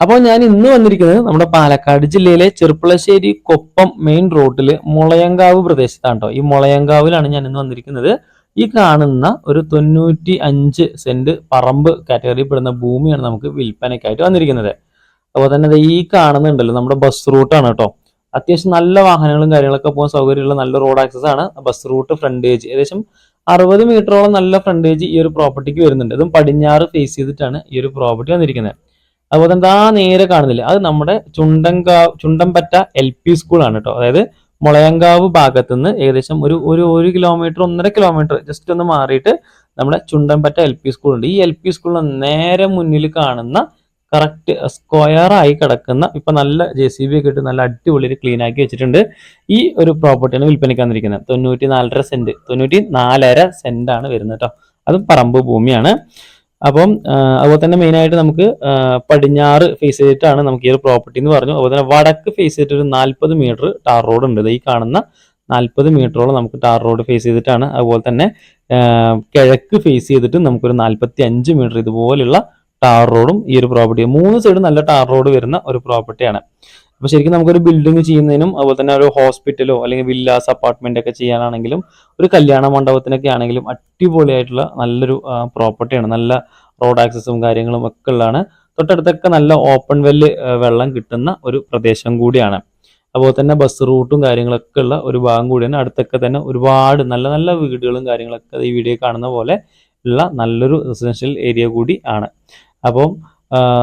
അപ്പോൾ ഞാൻ ഇന്ന് വന്നിരിക്കുന്നത് നമ്മുടെ പാലക്കാട് ജില്ലയിലെ ചെറുപ്പളശ്ശേരി കൊപ്പം മെയിൻ റോഡിൽ മുളയങ്കാവ് പ്രദേശത്താണ് കേട്ടോ ഈ മുളയങ്കാവിലാണ് ഞാൻ ഇന്ന് വന്നിരിക്കുന്നത്. ഈ കാണുന്ന ഒരു തൊണ്ണൂറ്റി അഞ്ച് സെന്റ് പറമ്പ് കാറ്റഗറിയിൽ പെടുന്ന ഭൂമിയാണ് നമുക്ക് വിൽപ്പനയ്ക്കായിട്ട് വന്നിരിക്കുന്നത്. അപ്പോൾ തന്നെ ഈ കാണുന്നുണ്ടല്ലോ നമ്മുടെ ബസ് റൂട്ടാണ് കേട്ടോ. അത്യാവശ്യം നല്ല വാഹനങ്ങളും കാര്യങ്ങളൊക്കെ പോകാൻ സൗകര്യമുള്ള നല്ല റോഡ് ആക്സസ് ആണ്. ബസ് റൂട്ട് ഫ്രണ്ടേജ് ഏകദേശം അറുപത് മീറ്ററോളം നല്ല ഫ്രണ്ടേജ് ഈ ഒരു പ്രോപ്പർട്ടിക്ക് വരുന്നുണ്ട്. അതും പടിഞ്ഞാറ് ഫേസ് ചെയ്തിട്ടാണ് ഈ ഒരു പ്രോപ്പർട്ടി വന്നിരിക്കുന്നത്. അതുപോലെ തന്നെ ആ നേരെ കാണുന്നില്ല? അത് നമ്മുടെ ചുണ്ടൻകാവ് ചുണ്ടൻപറ്റ എൽ പി സ്കൂളാണ് കേട്ടോ അതായത് മുളയങ്കാവ് ഭാഗത്ത് നിന്ന് ഏകദേശം ഒരു ഒരു ഒരു കിലോമീറ്റർ ഒന്നര കിലോമീറ്റർ ജസ്റ്റ് ഒന്ന് മാറിയിട്ട് നമ്മുടെ ചുണ്ടൻപറ്റ എൽ പി സ്കൂൾ ഉണ്ട്. ഈ എൽ പി സ്കൂളിന് നേരെ മുന്നിൽ കാണുന്ന കറക്റ്റ് സ്ക്വയറായി കിടക്കുന്ന ഇപ്പൊ നല്ല ജെ സി ബി ഒക്കെ ഇട്ട് നല്ല അടിപൊളി ക്ലീൻ ആക്കി വെച്ചിട്ടുണ്ട്. ഈ ഒരു പ്രോപ്പർട്ടിയാണ് വിൽപ്പനയ്ക്ക് വന്നിരിക്കുന്നത്. തൊണ്ണൂറ്റി നാലര സെന്റ് തൊണ്ണൂറ്റി നാലര സെന്റ് ആണ് വരുന്നത് കേട്ടോ അതും പറമ്പ് ഭൂമിയാണ്. അപ്പം അതുപോലെ തന്നെ മെയിനായിട്ട് നമുക്ക് പടിഞ്ഞാറ് ഫേസ് ചെയ്തിട്ടാണ് നമുക്ക് ഈ ഒരു പ്രോപ്പർട്ടി എന്ന് പറഞ്ഞു. അതുപോലെ തന്നെ വടക്ക് ഫേസ് ചെയ്തിട്ട് ഒരു നാൽപ്പത് മീറ്റർ ടാർ റോഡ് ഉണ്ട്. ഈ കാണുന്ന നാൽപ്പത് മീറ്ററോളം നമുക്ക് ടാർ റോഡ് ഫേസ് ചെയ്തിട്ടാണ് അതുപോലെ തന്നെ കിഴക്ക് ഫേസ് ചെയ്തിട്ട് നമുക്കൊരു നാൽപ്പത്തി അഞ്ച് മീറ്റർ ഇതുപോലുള്ള ടാർ റോഡും ഈ ഒരു പ്രോപ്പർട്ടി മൂന്ന് സൈഡ് നല്ല ടാർ റോഡ് വരുന്ന ഒരു പ്രോപ്പർട്ടിയാണ് അപ്പൊ ശരിക്കും നമുക്കൊരു ബിൽഡിംഗ് ചെയ്യുന്നതിനും അതുപോലെ തന്നെ ഒരു ഹോസ്പിറ്റലോ അല്ലെങ്കിൽ വില്ലാസ് അപ്പാർട്ട്മെന്റ് ഒക്കെ ചെയ്യാനാണെങ്കിലും ഒരു കല്യാണ മണ്ഡപത്തിനൊക്കെ ആണെങ്കിലും അടിപൊളിയായിട്ടുള്ള നല്ലൊരു പ്രോപ്പർട്ടിയാണ് നല്ല റോഡ് ആക്സസും കാര്യങ്ങളും ഒക്കെ ഉള്ളതാണ്. തൊട്ടടുത്തൊക്കെ നല്ല ഓപ്പൺ വെല്ല് വെള്ളം കിട്ടുന്ന ഒരു പ്രദേശം കൂടിയാണ്. അതുപോലെ തന്നെ ബസ് റൂട്ടും കാര്യങ്ങളൊക്കെ ഉള്ള ഒരു ഭാഗം കൂടിയാണ്. അടുത്തൊക്കെ തന്നെ ഒരുപാട് നല്ല നല്ല വീടുകളും കാര്യങ്ങളൊക്കെ ഈ വീഡിയോ കാണുന്ന പോലെ ഉള്ള നല്ലൊരു റെസിഡൻഷ്യൽ ഏരിയ കൂടി ആണ്. അപ്പം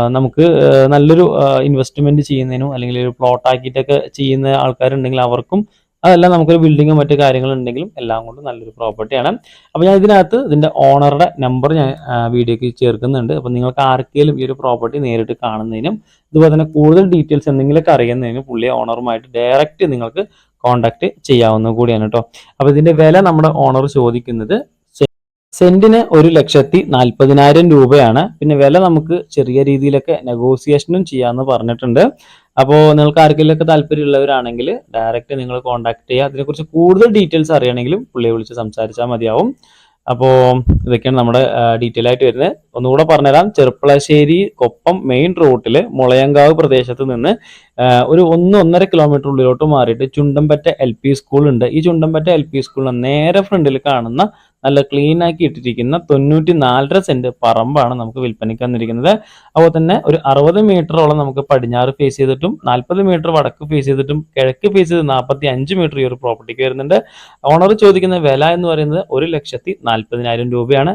നമുക്ക് നല്ലൊരു ഇൻവെസ്റ്റ്മെന്റ് ചെയ്യുന്നതിനും അല്ലെങ്കിൽ ഒരു പ്ലോട്ട് ആക്കിയിട്ടൊക്കെ ചെയ്യുന്ന ആൾക്കാരുണ്ടെങ്കിൽ അവർക്കും അതല്ല നമുക്കൊരു ബിൽഡിങ്ങും മറ്റു കാര്യങ്ങളുണ്ടെങ്കിലും എല്ലാം കൊണ്ടും നല്ലൊരു പ്രോപ്പർട്ടിയാണ് അപ്പോൾ ഞാൻ ഇതിനകത്ത് ഇതിന്റെ ഓണറുടെ നമ്പർ ഞാൻ വീഡിയോക്ക് ചേർക്കുന്നുണ്ട്. അപ്പോൾ നിങ്ങൾക്ക് ആർക്കെങ്കിലും ഈ ഒരു പ്രോപ്പർട്ടി നേരിട്ട് കാണുന്നതിനും ഇതുപോലെ തന്നെ കൂടുതൽ ഡീറ്റെയിൽസ് എന്തെങ്കിലുമൊക്കെ അറിയുന്നതിനും പുള്ളി ഓണറുമായിട്ട് ഡയറക്റ്റ് നിങ്ങൾക്ക് കോൺടാക്ട് ചെയ്യാവുന്ന കൂടിയാണ് കേട്ടോ അപ്പോൾ ഇതിന്റെ വില നമ്മുടെ ഓണർ ചോദിക്കുന്നത് സെന്റിന് ഒരു ലക്ഷത്തി നാൽപ്പതിനായിരം രൂപയാണ്. പിന്നെ വില നമുക്ക് ചെറിയ രീതിയിലൊക്കെ നെഗോസിയേഷനും ചെയ്യാമെന്ന് പറഞ്ഞിട്ടുണ്ട്. അപ്പോൾ നിങ്ങൾക്ക് ആർക്കെങ്കിലുമൊക്കെ താല്പര്യമുള്ളവരാണെങ്കിൽ ഡയറക്റ്റ് നിങ്ങൾ കോൺടാക്ട് ചെയ്യുക. അതിനെക്കുറിച്ച് കൂടുതൽ ഡീറ്റെയിൽസ് അറിയണമെങ്കിലും പുള്ളിയെ വിളിച്ച് സംസാരിച്ചാൽ മതിയാവും. അപ്പോൾ ഇതൊക്കെയാണ് നമ്മുടെ ഡീറ്റെയിൽ ആയിട്ട് വരുന്നത്. ഒന്നുകൂടെ പറഞ്ഞുതരാം. ചെറുപ്പളശ്ശേരി കൊപ്പം മെയിൻ റൂട്ടിൽ മുളയങ്കാവ് പ്രദേശത്ത് നിന്ന് ഒരു ഒന്ന് ഒന്നര കിലോമീറ്റർ ഉള്ളിലോട്ട് മാറിയിട്ട് ചുണ്ടമ്പറ്റ എൽ പി സ്കൂൾ ഉണ്ട്. ഈ ചുണ്ടമ്പറ്റ എൽ പി സ്കൂളിന് നേരെ ഫ്രണ്ടിൽ കാണുന്ന നല്ല ക്ലീൻ ആക്കി ഇട്ടിരിക്കുന്ന തൊണ്ണൂറ്റി നാലര സെന്റ് പറമ്പാണ് നമുക്ക് വിൽപ്പനയ്ക്ക് വന്നിരിക്കുന്നത്. അതുപോലെ തന്നെ ഒരു അറുപത് മീറ്ററോളം നമുക്ക് പടിഞ്ഞാറ് ഫേസ് ചെയ്തിട്ടും നാൽപ്പത് മീറ്റർ വടക്ക് ഫേസ് ചെയ്തിട്ടും കിഴക്ക് ഫേസ് ചെയ്ത് നാൽപ്പത്തി അഞ്ച് മീറ്റർ ഈ ഒരു പ്രോപ്പർട്ടിക്ക് വരുന്നുണ്ട്. ഓണർ ചോദിക്കുന്ന വില എന്ന് പറയുന്നത് ഒരു ലക്ഷത്തി നാൽപ്പതിനായിരം രൂപയാണ്.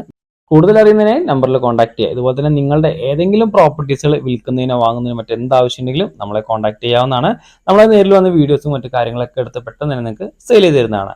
കൂടുതൽ അറിയുന്നതിനെ നമ്പറിൽ കോൺടാക്ട് ചെയ്യുക. ഇതുപോലെ തന്നെ നിങ്ങളുടെ ഏതെങ്കിലും പ്രോപ്പർട്ടീസുകൾ വിൽക്കുന്നതിനോ വാങ്ങുന്നതിനോ മറ്റെന്ത് ആവശ്യമുണ്ടെങ്കിലും നമ്മളെ കോൺടാക്ട് ചെയ്യാവുന്നതാണ്. നമ്മളെ നേരിൽ വന്ന വീഡിയോസും മറ്റു കാര്യങ്ങളൊക്കെ എടുത്ത് പെട്ടെന്ന് തന്നെ നിങ്ങൾക്ക് സെയിൽ ചെയ്ത് തരുന്നതാണ്.